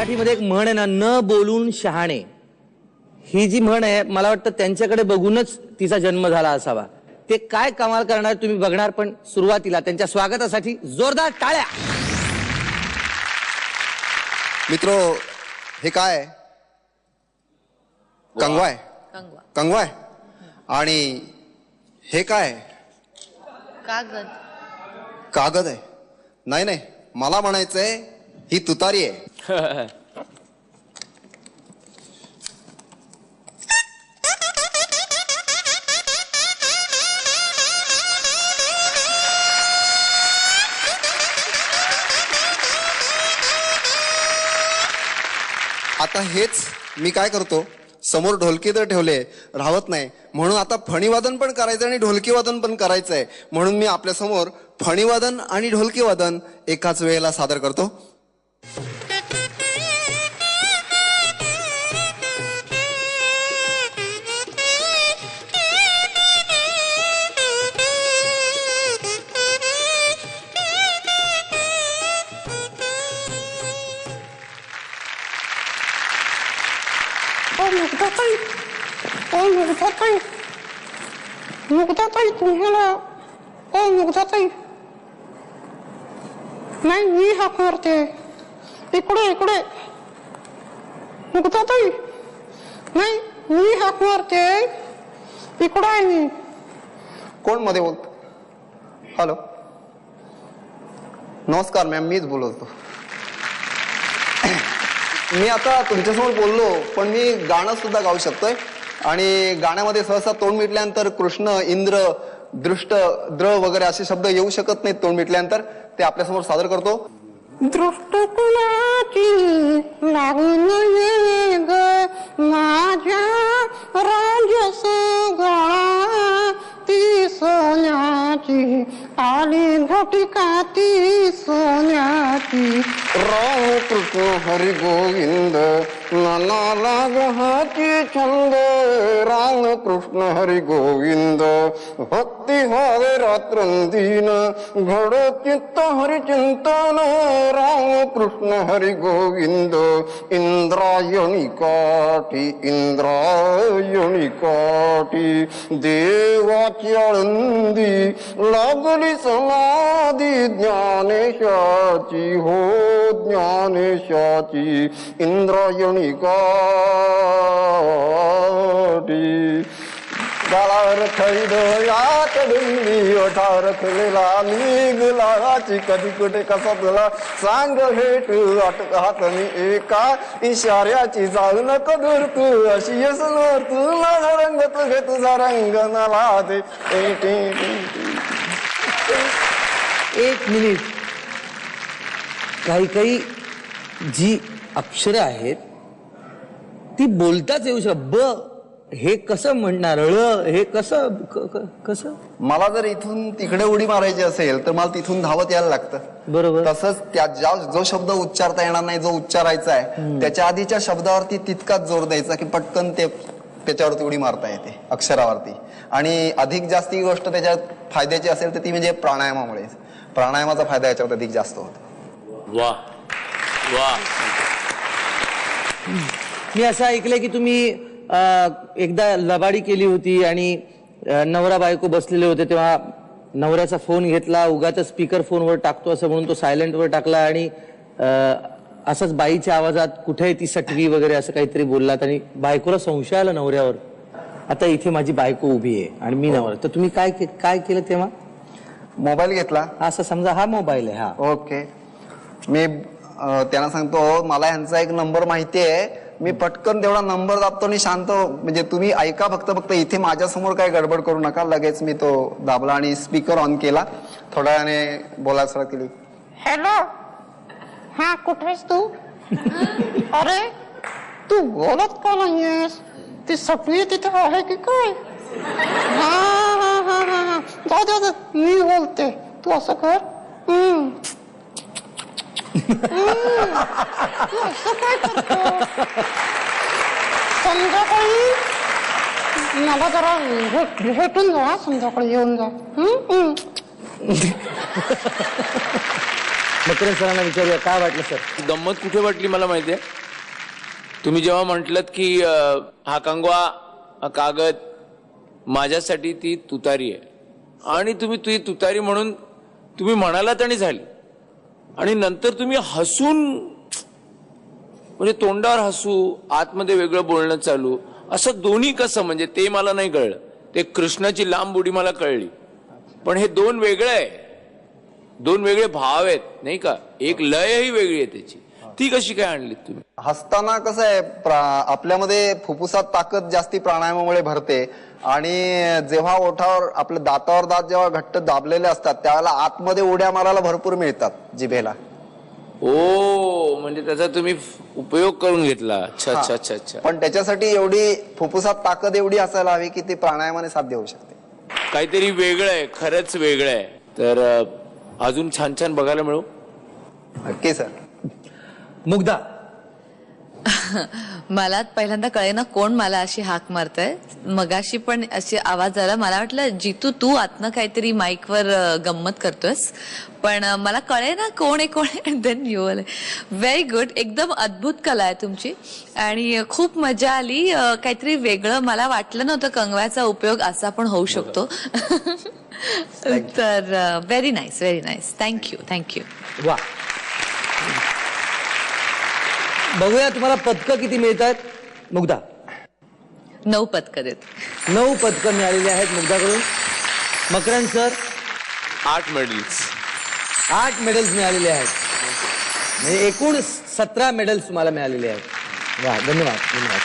मराठीमध्ये एक म्हण आहे ना न बोलून शहाणे. ही जी म्हण आहे मला वाटतं त्यांच्याकडे बघूनच तिचा जन्म झाला असावा. ते काय कमाल करणार तुम्ही बघणार पण सुरुवातीला त्यांच्या स्वागतासाठी जोरदार टाळ्या. मित्रो हे काय? आहे कंगवा आहे. कंगवा. कंगवा आहे. आणि हे काय? कागद. कागद आहे. नाही नाही. मला म्हणायचंय ही तुतारी आहे. आता हेच मी काय करतो? समोर ढोलकी तर ठेवले राहत नाही. म्हणून आता फणीवादन पण करायचं आणि ढोलकीवादन पण करायचं आहे म्हणून मी आपल्यासमोर फणीवादन आणि ढोलकीवादन एकाच वेळेला सादर करतो. ओ मुग्धाताई ओ मुग्धाताई तुम्हाला ओ मुग्धाताई नाही मी हाक मारते इकडे इकडे मुग्धाताई नाही मी हाक मारते इकडे आहे मी कोणमध्ये बोलतो? हॅलो. नमस्कार मॅम मीच बोलतो. मी आता तुमच्यासमोर बोललो पण मी गाणं सुद्धा गाऊ शकतोय. आणि गाण्यामध्ये सहसा तोंड मिटल्यानंतर कृष्ण इंद्र दृष्ट द्र वगैरे असे शब्द येऊ शकत नाहीत तोंड मिटल्यानंतर. ते आपल्यासमोर सादर करतो. दृष्ट कुणाची लागून ये ग? माझ्या आली घटिका ती सोन्याची राम कृष्ण हरी गोविंद नाना हाची छंद राम कृष्ण हरी गोविंद भक्ती हरे रात्रंदीन घडो चित्त हरी चिंतन राम कृष्ण हरी गोविंद इंद्रायणी काठी इंद्रायणी काठी देवाची आळंदी लागली समाधी ज्ञानेशाची हो ज्ञानेशाची इंद्रायणी काठी गाळावर खैद यात डुंगी ओठावर रखलेला निघलाची कधी कुठे कसा तुला सांग भेट वाटत हात मी एका इशाऱ्याची जाऊ नको दूर तू अशी यसनवर तू माझा रंग तू घे तुझा रंग मला दे एक मिनिट. काही काही जी अक्षरं आहेत ती बोलताच येऊ शकत ब हे कसं म्हणणार? ळ हे कसं कसं? मला जर इथून तिकडे उडी मारायची असेल तर मला तिथून धावत यायला लागतं. बरोबर. तसंच त्या ज्या जो शब्द उच्चारता येणार नाही जो उच्चारायचा आहे त्याच्या आधीच्या शब्दावरती तितकाच जोर द्यायचा की पटकन ते त्याच्यावरती उडी मारता येते अक्षरावरती. आणि अधिक जास्ती गोष्ट त्याच्यात फायद्याची असेल तर ती म्हणजे प्राणायामामुळे. प्राणायामाचा फायदा याच्यावर अधिक जास्त होतो. वा. वा. मी असं ऐकलंय की तुम्ही एकदा लबाडी केली होती आणि नवरा बायको बसलेले होते तेव्हा नवऱ्याचा फोन घेतला उगाच स्पीकर फोनवर टाकतो असं म्हणून तो सायलेंटवर टाकला आणि असंच बाईच्या आवाजात कुठे आहे ती सटवी वगैरे असं काहीतरी बोललात आणि बायकोला संशय आला नवऱ्यावर. आता इथे माझी बायको उभी आहे आणि मी नवरा. तर तुम्ही काय के- काय केलं तेव्हा? मोबाईल घेतला. असं समजा हा मोबाईल आहे हा. ओके. मी त्यांना सांगतो मला ह्यांचा एक नंबर माहिती आहे. मी पटकन तेवढा नंबर दाबतो आणि शांत हो. म्हणजे तुम्ही ऐका फक्त फक्त इथे माझ्यासमोर काय गडबड करू नका. लगेच मी तो दाबला आणि स्पीकर ऑन केला. थोड्या वेळाने बोलायला सुरुवात केली. हॅलो हा कुठेस तू? अरे तू बोलत का नाहीयेस? ती सपनी तिथे आहे की काय? हा हा हा हा हा. जाऊ जाऊ मी बोलते. तू असं कर. हम्म. असं काय करतो संध्याकाळी मला जरा भेट भेटून जा संध्याकाळी येऊन जा सरांना विचारूया काय वाटलं सर गंमत कुठे वाटली मला माहितीये तुम्ही जेव्हा म्हटलत की अं, हा कंगवा हा कागद माझ्यासाठी ती तुतारी आहे. आणि तुम्ही ती तुतारी म्हणून तुम्ही म्हणालात आणि झाली. आणि नंतर तुम्ही हसून म्हणजे तोंडावर हसू आतमध्ये वेगळं बोलणं चालू असं दोन्ही कसं? म्हणजे ते मला नाही कळलं. ते कृष्णाची लांब उडी मला कळली. पण हे दोन वेगळं आहे. दोन वेगळे भाव आहेत नाही का? एक लयही वेगळी आहे त्याची. ती कशी काय आणली तुम्ही? हसताना कसं आहे प्रा- आपल्यामध्ये फुफ्फुसात ताकद जास्ती प्राणायामामुळे भरते. आणि जेव्हा ओठावर आपल्या दातावर दात जेव्हा घट्ट दाबलेले असतात त्यावेळेला आतमध्ये उड्या मारायला भरपूर मिळतात जिभेला. ओ म्हणजे त्याचा तुम्ही उपयोग करून घेतला. अच्छा अच्छा अच्छा अच्छा. पण त्याच्यासाठी एवढी फुफ्फुसात ताकद एवढी असायला हवी की ती प्राणायामाने साध्य होऊ शकते. काहीतरी वेगळं आहे खरंच वेगळं आहे. तर अं, अजून छान छान बघायला मिळू? नक्की सर. मुग्धा मला पहिल्यांदा कळेना कोण मला अशी हाक मारतय. मगाशी पण अशी आवाज आला. मला वाटलं जितू तू आतनं काहीतरी माईकवर गंमत करतोयस. पण मला कळे ना कोण आहे कोण आहे. देन यू व्हेरी गुड एकदम अद्भुत कला आहे तुमची. आणि खूप मजा आली. काहीतरी वेगळं मला वाटलं नव्हतं कंगव्याचा उपयोग असा पण होऊ शकतो. तर very nice very nice thank you thank you वा. बघूया तुम्हाला पदकं किती मिळत आहेत मुग्धा. नऊ पत्कर आहेत नऊ पदकं मिळालेली आहेत मुग्धाकडून. मकरंद सर. आठ मेडल्स आठ मेडल्स मिळालेले आहेत. म्हणजे एकूण सतरा मेडल्स तुम्हाला मिळालेले आहेत. वा धन्यवाद धन्यवाद.